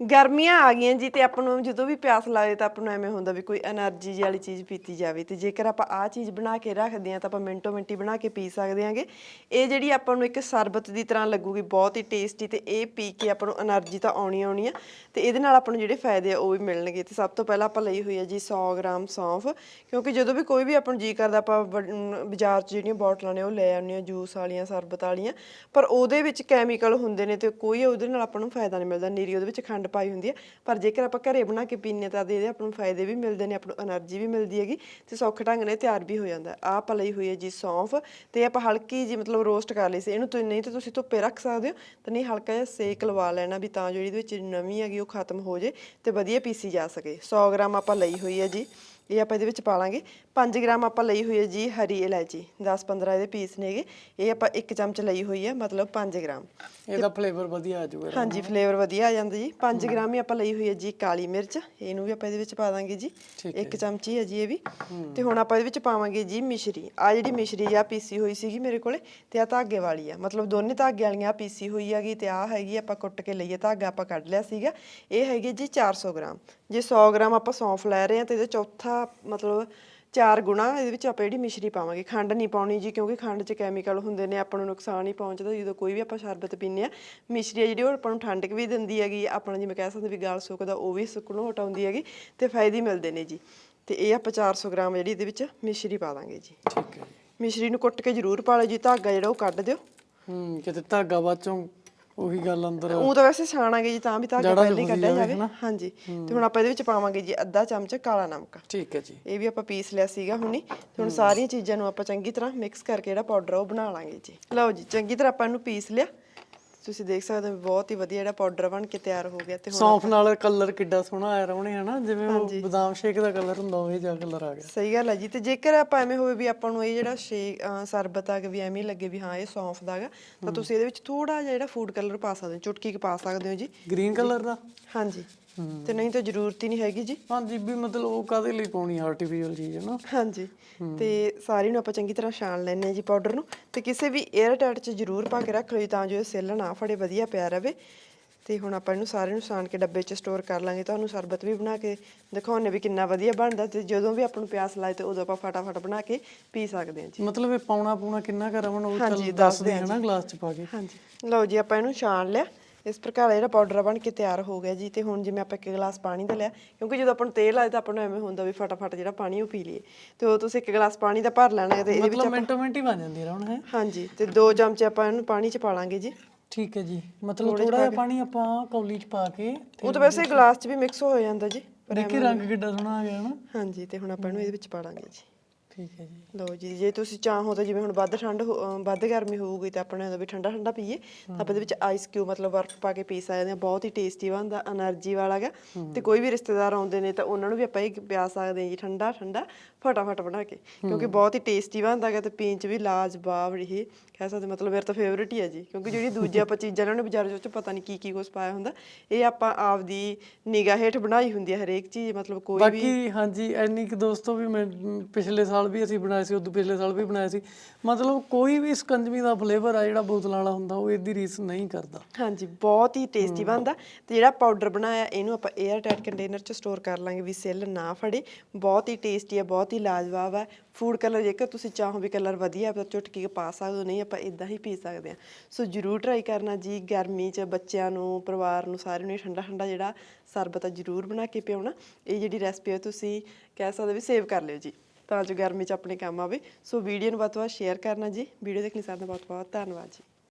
ਗਰਮੀਆਂ ਆ ਗਈਆਂ ਜੀ ਤੇ ਆਪਾਂ ਨੂੰ ਜਦੋਂ ਵੀ ਪਿਆਸ ਲੱਗੇ ਤਾਂ ਆਪਾਂ ਨੂੰ ਐਵੇਂ ਹੁੰਦਾ ਵੀ ਕੋਈ એનર્ਜੀ ਜੀ ਵਾਲੀ ਚੀਜ਼ ਪੀਤੀ ਜਾਵੇ ਤੇ ਜੇਕਰ ਆਪਾਂ ਆਹ ਚੀਜ਼ ਬਣਾ ਕੇ ਰੱਖਦੇ ਹਾਂ ਤਾਂ ਆਪਾਂ ਮਿੰਟੋ ਮਿੰਟੀ ਬਣਾ ਕੇ ਪੀ ਸਕਦੇ ਹਾਂਗੇ। ਇਹ ਜਿਹੜੀ ਆਪਾਂ ਨੂੰ ਇੱਕ ਸ਼ਰਬਤ ਦੀ ਤਰ੍ਹਾਂ ਲੱਗੂਗੀ, ਬਹੁਤ ਹੀ ਟੇਸਟੀ ਤੇ ਇਹ ਪੀ ਕੇ ਆਪਾਂ ਨੂੰ એનર્ਜੀ ਤਾਂ ਆਉਣੀ ਆਉਣੀ ਆ ਤੇ ਇਹਦੇ ਨਾਲ ਆਪਾਂ ਨੂੰ ਜਿਹੜੇ ਫਾਇਦੇ ਆ ਉਹ ਵੀ ਮਿਲਣਗੇ ਤੇ ਸਭ ਤੋਂ ਪਹਿਲਾਂ ਆਪਾਂ ਲਈ ਹੋਈ ਆ ਜੀ 100 ਗ੍ਰਾਮ ਸੌਂਫ ਕਿਉਂਕਿ ਜਦੋਂ ਵੀ ਕੋਈ ਵੀ ਆਪਾਂ ਨੂੰ ਜੀ ਕਰਦਾ ਆਪਾਂ ਬਾਜ਼ਾਰ 'ਚ ਜਿਹੜੀਆਂ ਬੋਟਲਾਂ ਨੇ ਉਹ ਲੈ ਆਉਂਦੇ ਆ ਜੂਸ ਵਾਲੀਆਂ, ਸਰਬਤ ਵਾਲੀਆਂ। ਪਰ ਉਹਦੇ ਵਿੱਚ ਕੈਮੀਕਲ ਹੁੰਦੇ ਨੇ ਤੇ ਕੋਈ ਉਹਦੇ ਨਾਲ ਆਪਾਂ ਨੂੰ ਫਾਇਦਾ ਨਹੀਂ ਮਿਲਦਾ, ਨੀਰੀ ਉਹਦੇ ਵਿੱਚ ਖੰਡ ਪਾਈ ਹੁੰਦੀ ਹੈ। ਪਰ ਜੇਕਰ ਆਪਾਂ ਘਰੇ ਬਣਾ ਕੇ ਪੀਨੇ ਤਾਂ ਦੇ ਆਪਾਂ ਨੂੰ ਫਾਇਦੇ ਵੀ ਮਿਲਦੇ ਨੇ, ਆਪਾਂ ਨੂੰ એનર્ਜੀ ਵੀ ਮਿਲਦੀ ਹੈਗੀ ਤੇ ਸੌਖੇ ਢੰਗ ਨਾਲ ਤਿਆਰ ਵੀ ਹੋ ਜਾਂਦਾ। ਆ ਆਪਾਂ ਲਈ ਹੋਈ ਹੈ ਜੀ ਸੌਂਫ ਤੇ ਆਪਾਂ ਹਲਕੀ ਜੀ ਮਤਲਬ ਰੋਸਟ ਕਰ ਲਈ ਸੀ। ਇਹਨੂੰ ਤੁਸੀਂ ਨਹੀਂ ਤਾਂ ਤੁਸੀਂ ਧੁੱਪੇ ਰੱਖ ਸਕਦੇ ਹੋ ਤੇ ਨਹੀਂ ਹਲਕਾ ਜਿਹਾ ਸੇਕ ਲਵਾ ਲੈਣਾ ਵੀ ਤਾਂ ਜਿਹੜੀ ਇਹਦੇ ਵਿੱਚ ਨਮੀ ਹੈਗੀ ਉਹ ਖਤਮ ਹੋ ਜੇ ਤੇ ਵਧੀਆ ਪੀਸੀ ਜਾ ਸਕੇ। 100 ਗ੍ਰਾਮ ਆਪਾਂ ਲਈ ਹੋਈ ਹੈ ਜੀ। ਇਹ ਆਪਾਂ ਇਹਦੇ ਵਿੱਚ ਪਾ ਲਾਂਗੇ 5 ਗ੍ਰਾਮ ਆਪਾਂ ਲਈ ਹੋਈ ਹੈ ਜੀ ਹਰੀ ਇਲਾਇਚੀ। 10-15 ਇਹਦੇ ਪੀਸ ਨੇਗੇ ਇਹ ਆਪਾਂ ਇੱਕ ਚਮਚ ਲਈ ਹੋਈ ਹੈ ਮਤਲਬ 5 ਗ੍ਰਾਮ। ਇਹਦਾ ਫਲੇਵਰ ਵਧੀਆ ਆ ਜਾਊਗਾ। ਹਾਂਜੀ ਫਲੇਵਰ ਵਧੀਆ ਆ ਜਾਂਦਾ ਜੀ। 5 ਗ੍ਰਾਮ ਹੀ ਆਪਾਂ ਲਈ ਹੋਈ ਹੈ ਜੀ ਕਾਲੀ ਮਿਰਚ। ਇਹਨੂੰ ਵੀ ਆਪਾਂ ਇਹਦੇ ਵਿੱਚ ਪਾ ਦਾਂਗੇ ਜੀ ਇੱਕ ਚਮਚੀ ਹੈ ਜੀ ਇਹ ਵੀ। ਤੇ ਹੁਣ ਆਪਾਂ ਇਹਦੇ ਵਿੱਚ ਪਾਵਾਂਗੇ ਜੀ ਮਿਸ਼ਰੀ। ਆ ਜਿਹੜੀ ਮਿਸ਼ਰੀ ਆ ਪੀਸੀ ਹੋਈ ਸੀਗੀ ਮੇਰੇ ਕੋਲੇ ਤੇ ਆ ਧਾਗੇ ਵਾਲੀ ਆ। ਮਤਲਬ ਦੋਨੇ ਧਾਗੇ ਵਾਲੀਆਂ ਪੀਸੀ ਹੋਈ ਹੈਗੀ ਤੇ ਆ ਹੈਗੀ ਆਪਾਂ ਕੁੱਟ ਕੇ ਲਈਏ ਧਾਗਾ ਆਪਾਂ ਕੱਢ ਲਿਆ ਸੀਗਾ। ਇਹ ਹੈਗੀ ਜੀ 400 ਗ੍ਰਾਮ। ਜੇ 100 ਗ੍ਰਾਮ ਆਪਾਂ ਸੌਂਫ ਲੈ ਰਹੇ ਹਾਂ ਤੇ ਇਹਦੇ ਚੌਥਾ ਮਤਲਬ ਚਾਰ ਗੁਣਾ ਇਹਦੇ ਵਿੱਚ ਆਪਾਂ ਜਿਹੜੀ ਮਿਸ਼ਰੀ ਪਾਵਾਂਗੇ। ਖੰਡ ਨਹੀਂ ਪਾਉਣੀ ਜੀ ਕਿਉਂਕਿ ਖੰਡ 'ਚ ਕੈਮੀਕਲ ਹੁੰਦੇ ਨੇ ਆਪਾਂ ਨੂੰ ਨੁਕਸਾਨ ਹੀ ਪਹੁੰਚਦਾ। ਜਦੋਂ ਕੋਈ ਵੀ ਆਪਾਂ ਸ਼ਰਬਤ ਪੀਂਦੇ ਆ ਮਿਸ਼ਰੀ ਆ ਜਿਹੜੀ ਉਹ ਆਪਾਂ ਨੂੰ ਠੰਡਕ ਵੀ ਦਿੰਦੀ ਹੈਗੀ ਆਪਣਾ ਜਿਵੇਂ ਕਹਿ ਸਕਦੇ ਵੀ ਗਾਲ ਸੁੱਕਦਾ ਉਹ ਵੀ ਸੁੱਕਣੋਂ ਹਟਾਉਂਦੀ ਹੈਗੀ ਤੇ ਫਾਇਦੇ ਮਿਲਦੇ ਨੇ ਜੀ। ਤੇ ਇਹ ਆਪਾਂ 400 ਗ੍ਰਾਮ ਜਿਹੜੀ ਇਹਦੇ ਵਿੱਚ ਮਿਸ਼ਰੀ ਪਾ ਦਾਂਗੇ ਜੀ। ਠੀਕ ਹੈ। ਮਿਸ਼ਰੀ ਨੂੰ ਕੁੱਟ ਕੇ ਜ਼ਰੂਰ ਪਾ ਲਓ ਜੀ ਧਾਗਾ ਜਿਹੜਾ ਉਹ ਕੱਢ ਦਿਓ। ਹੂੰ ਕਿਤੇ ਧਾਗਾ ਬਾਅਦ ਚੋਂ ਉਹੀ ਗੱਲ ਅੰਦਰ। ਉਹ ਤਾਂ ਵੈਸੇ ਛਾਣਾਂਗੇ ਜੀ ਤਾਂ ਵੀ ਜੜ੍ਹਾਂ 'ਚ ਪਹਿਲਾਂ ਕੱਢਿਆ ਜਾਵੇ? ਹਾਂਜੀ। ਤੇ ਹੁਣ ਆਪਾਂ ਇਹਦੇ ਵਿੱਚ ਪਾਵਾਂਗੇ ਜੀ ਅੱਧਾ ਚਮਚ ਕਾਲਾ ਨਮਕ। ਠੀਕ ਹੈ ਜੀ। ਇਹ ਵੀ ਆਪਾਂ ਪੀਸ ਲਿਆ ਸੀਗਾ ਹੁਣੀ। ਤੇ ਹੁਣ ਸਾਰੀਆਂ ਚੀਜ਼ਾਂ ਨੂੰ ਆਪਾਂ ਚੰਗੀ ਤਰ੍ਹਾਂ ਮਿਕਸ ਕਰਕੇ ਜਿਹੜਾ ਪਾਊਡਰ ਉਹ ਬਣਾ ਲਾਂਗੇ ਜੀ। ਲਓ ਜੀ ਚੰਗੀ ਤਰ੍ਹਾਂ ਆਪਾਂ ਇਹਨੂੰ ਪੀਸ ਲਿਆ। ਤੁਸੀਂ ਦੇਖ ਸਕਦੇ ਹੋ ਬਹੁਤ ਹੀ ਵਧੀਆ ਜਿਹੜਾ ਪਾਊਡਰ ਬਣ ਕੇ ਤਿਆਰ ਹੋ ਗਿਆ ਤੇ ਹੁਣ ਸੌਂਫ ਨਾਲ ਕਲਰ ਕਿੱਡਾ ਸੋਹਣਾ ਆਇਆ ਰਹੁਣੇ ਹਨਾ? ਜਿਵੇਂ ਉਹ ਬਦਾਮ ਸ਼ੇਕ ਦਾ ਕਲਰ ਹੁੰਦਾ ਉਹ ਜਿਹਾ ਕਲਰ ਆ ਗਿਆ। ਸਹੀ ਗੱਲ ਹੈ ਜੀ ਤੇ ਜੇਕਰ ਆਪਾਂ ਐਵੇਂ ਹੋਵੇ ਵੀ ਆਪਾਂ ਨੂੰ ਇਹ ਜਿਹੜਾ ਸ਼ੇ ਅਹ ਸਰਬਤ ਆ ਕਿ ਵੀ ਐਵੇਂ ਲੱਗੇ ਵੀ ਹਾਂ ਇਹ ਸੌਂਫ ਦਾ ਹੈਗਾ ਤਾਂ ਤੁਸੀਂ ਇਹਦੇ ਵਿੱਚ ਥੋੜਾ ਜਿਹਾ ਜਿਹੜਾ ਫੂਡ ਕਲਰ ਪਾ ਸਕਦੇ ਹੋ ਚੁਟਕੀ ਕੁ ਪਾ ਸਕਦੇ ਹੋ ਜੀ। ਗ੍ਰੀਨ ਕਲਰ ਦਾ? ਹਾਂਜੀ। ਤੇ ਨਹੀਂ ਤਾਂ ਜ਼ਰੂਰਤ ਹੀ ਨਹੀਂ ਹੈਗੀ ਜੀ। ਹਾਂਜੀ ਵੀ ਮਤਲਬ ਉਹ ਕਾਦੇ ਲਈ ਪਾਉਣੀ ਆਰਟੀਫੀਸ਼ੀਅਲ ਚੀਜ਼ ਹੈ ਨਾ ਹਾਂਜੀ ਤੇ ਸਾਰੀ ਨੂੰ ਆਪਾਂ ਚੰਗੀ ਤਰ੍ਹਾਂ ਛਾਣ ਲੈਣੇ ਆ ਜੀ ਪਾਊਡਰ ਨੂੰ। ਤੇ ਕਿਸੇ ਵੀ 에ਅਰ ਟਾਈਟ 'ਚ ਜ਼ਰੂਰ ਪਾ ਕੇ ਰੱਖ ਲਓ ਜੀ ਤਾਂ ਜੋ ਇਹ ਸੈੱਲ ਨਾ ਫੜੇ ਵਧੀਆ ਪਿਆ ਰਵੇ। ਤੇ ਹੁਣ ਆਪਾਂ ਇਹਨੂੰ ਸਾਰੇ ਨੂੰ ਛਾਣ ਕੇ ਡੱਬੇ 'ਚ ਸਟੋਰ ਕਰ ਲਾਂਗੇ ਤੁਹਾਨੂੰ ਸਰਬਤ ਵੀ ਬਣਾ ਕੇ ਦਿਖਾਉਣੇ ਵੀ ਕਿੰਨਾ ਵਧੀਆ ਬਣਦਾ ਤੇ ਜਦੋਂ ਵੀ ਆਪਾਂ ਨੂੰ ਪਿਆਸ ਲਾਏ ਤੇ ਉਦੋਂ ਆਪਾਂ ਫਟਾਫਟ ਬਣਾ ਕੇ ਪੀ ਸਕਦੇ ਹਾਂ ਜੀ। ਮਤਲਬ ਇਹ ਪਾਉਣਾ ਪੂਣਾ ਕਿੰਨਾ ਕਰ ਉਹ ਚੱਲ ਦੱਸ ਦੱਸਦੇ ਹਨਾ ਗਲਾਸ ਚ ਪਾ ਕੇ। ਹਾਂਜੀ। ਲਓ ਜੀ ਆਪਾਂ ਇਹਨੂੰ ਛਾਣ ਲਿਆ। ਇਸ ਪ੍ਰਕਾਰ ਜਿਹੜਾ ਪਾਊਡਰ ਬਣ ਕੇ ਤਿਆਰ ਹੋ ਗਿਆ ਜੀ ਤੇ ਹੁਣ ਜਿਵੇਂ ਆਪਾਂ ਇੱਕ ਗਲਾਸ ਪਾਣੀ ਦਾ ਲਿਆ ਕਿਉਂਕਿ ਜਦੋਂ ਆਪਾਂ ਨੂੰ ਤੇਲ ਆਏ ਤਾਂ ਆਪਾਂ ਨੂੰ ਐਵੇਂ ਹੁੰਦਾ ਵੀ ਫਟਾਫਟ ਜਿਹੜਾ ਪਾਣੀ ਉਹ ਪੀ ਲਈਏ। ਤੇ ਉਹ ਤੁਸੀਂ ਇੱਕ ਗਲਾਸ ਪਾਣੀ ਦਾ ਭਰ ਲੈਣਾ ਹੈ ਤੇ ਇਹਦੇ ਵਿੱਚ ਮਤਲਬ ਮਿੰਟੋ ਮਿੰਟ ਹੀ ਬਣ ਜਾਂਦੀ ਰਮਨ ਹੈ? ਹਾਂਜੀ ਤੇ ਦੋ ਚਮਚੇ ਆਪਾਂ ਇਹਨੂੰ ਪਾਣੀ 'ਚ ਪਾ ਲਾਂਗੇ ਜੀ। ਠੀਕ ਹੈ ਜੀ। ਮਤਲਬ ਥੋੜਾ ਜਿਹਾ ਪਾਣੀ ਆਪਾਂ ਕੌਲੀ ਚ ਪਾ ਕੇ ਉਹ ਤਾਂ ਵੈਸੇ ਗਲਾਸ 'ਚ ਵੀ ਮਿਕਸ ਹੋ ਜਾਂਦਾ ਜੀ ਦੇਖੀ ਰੰਗ ਕਿੱਡਾ ਸੋਹਣਾ ਆ ਗਿਆ ਨਾ। ਹਾਂਜੀ ਤੇ ਹੁਣ ਆਪਾਂ ਇਹਨੂੰ ਇਹਦੇ ਵਿੱਚ ਪਾ ਲਾਂਗੇ ਜੀ। ਠੀਕ ਹੈ ਜੀ। ਲਓ ਜੀ ਜੇ ਤੁਸੀਂ ਚਾਹੋ ਤਾਂ ਜਿਵੇਂ ਹੁਣ ਵੱਧ ਠੰਡ ਵੱਧ ਗਰਮੀ ਹੋਊਗੀ ਤਾਂ ਆਪਣੇ ਵੀ ਠੰਡਾ ਠੰਡਾ ਪੀਏ। ਤਾਂ ਆਪਾਂ ਇਹਦੇ ਵਿੱਚ ਆਈਸ ਕਿਊ ਮਤਲਬ ਬਰਫ਼ ਪਾ ਕੇ ਪੀ ਸਕਦੇ ਹਾਂ। ਬਹੁਤ ਹੀ ਟੇਸਟੀ ਬਣਦਾ એનર્ਜੀ ਵਾਲਾ ਗਾ। ਤੇ ਕੋਈ ਵੀ ਰਿਸ਼ਤੇਦਾਰ ਆਉਂਦੇ ਨੇ ਤਾਂ ਉਹਨਾਂ ਨੂੰ ਵੀ ਆਪਾਂ ਇਹ ਪਿਆ ਸਕਦੇ ਹਾਂ ਜੀ ਠੰਡਾ ਠੰਡਾ ਫਟਾਫਟ ਬਣਾ ਕੇ। ਕਿਉਂਕਿ ਬਹੁਤ ਹੀ ਟੇਸਟੀ ਬਣਦਾ ਗਾ ਤੇ ਪੀਣ ਚ ਵੀ ਲਾਜਵਾਬ ਇਹ ਕਹਿ ਸਕਦੇ ਮਤਲਬ ਮੇਰਾ ਤਾਂ ਫੇਵਰਿਟ ਹੀ ਆ ਜੀ। ਕਿਉਂਕਿ ਜਿਹੜੀ ਦੂਜੀ ਆਪਾਂ ਚੀਜ਼ਾਂ ਲੈਣੇ ਬਾਜ਼ਾਰ ਚ ਪਤਾ ਨਹੀਂ ਕੀ ਕੀ ਕੁਛ ਪਾਇਆ ਹੁੰਦਾ ਇਹ ਆਪਾਂ ਆਪ ਦੀ ਨਿਗਾਹ ਹੇਠ ਬਣਾਈ ਹੁੰਦੀ ਹੈ ਹਰੇਕ ਚੀਜ਼। ਮਤਲਬ ਕੋਈ ਵੀ ਬਾਕੀ ਹਾਂਜੀ ਐਨੀ ਕਿ ਦੋਸਤੋ ਵੀ ਮੈਂ ਪਿਛਲੇ ਸਾਲ ਵੀ ਅਸੀਂ ਬਣਾਏ ਸੀ, ਉਦੋਂ ਪਿਛਲੇ ਸਾਲ ਵੀ ਬਣਾਏ ਸੀ। ਮਤਲਬ ਕੋਈ ਵੀ ਸਕੰਜਵੀ ਦਾ ਫਲੇਵਰ ਆ ਜਿਹੜਾ ਬੋਤਲਾਂ ਵਾਲਾ ਹੁੰਦਾ, ਉਹ ਇਹਦੀ ਰੀਸ ਨਹੀਂ ਕਰਦਾ। ਹਾਂਜੀ, ਬਹੁਤ ਹੀ ਟੇਸਟੀ ਬਣਦਾ। ਤੇ ਜਿਹੜਾ ਪਾਊਡਰ ਬਣਾਇਆ, ਇਹਨੂੰ ਆਪਾਂ 에ਅਰ ਟਾਈਟ ਕੰਟੇਨਰ 'ਚ ਸਟੋਰ ਕਰ ਲਾਂਗੇ ਵੀ ਸੈੱਲ ਨਾ ਫੜੇ। ਬਹੁਤ ਹੀ ਟੇਸਟੀ ਹੈ ਬਹੁਤ ਹੀ ਲਾਜਵਾਬ ਹੈ ਫੂਡ ਕਲਰ ਜੇਕਰ ਤੁਸੀਂ ਚਾਹੋ ਵੀ ਕਲਰ ਵਧੀਆ ਤਾਂ ਚੁਟਕੀ ਪਾ ਸਕਦੇ ਹੋ, ਨਹੀਂ ਆਪਾਂ ਇਦਾਂ ਹੀ ਪੀ ਸਕਦੇ ਹਾਂ ਸੋ ਜਰੂਰ ਟਰਾਈ ਕਰਨਾ ਜੀ, ਗਰਮੀ 'ਚ ਬੱਚਿਆਂ ਨੂੰ, ਪਰਿਵਾਰ ਨੂੰ ਸਾਰਿਆਂ ਨੂੰ ਠੰਡਾ ਠੰਡਾ ਜਿਹੜਾ ਸਰਬਤ ਆ ਜਰੂਰ ਬਣਾ ਕੇ ਪਿਆਉਣਾ। ਇਹ ਜਿਹੜੀ ਰੈਸਪੀ ਹੈ ਤੁਸੀਂ ਕਹਿ ਸਕਦੇ ਵੀ ਸੇਵ ਕਰ ਲਿਓ ਜੀ। ਤਾਂ ਜੋ ਗਰਮੀ 'ਚ ਆਪਣੇ ਕੰਮ ਆਵੇ। ਸੋ ਵੀਡੀਓ ਨੂੰ ਵੱਧ ਤੋਂ ਵੱਧ ਸ਼ੇਅਰ ਕਰਨਾ ਜੀ। ਵੀਡੀਓ ਦੇਖਣ ਲਈ ਸਾਰਿਆਂ ਦਾ ਬਹੁਤ ਬਹੁਤ ਧੰਨਵਾਦ ਜੀ।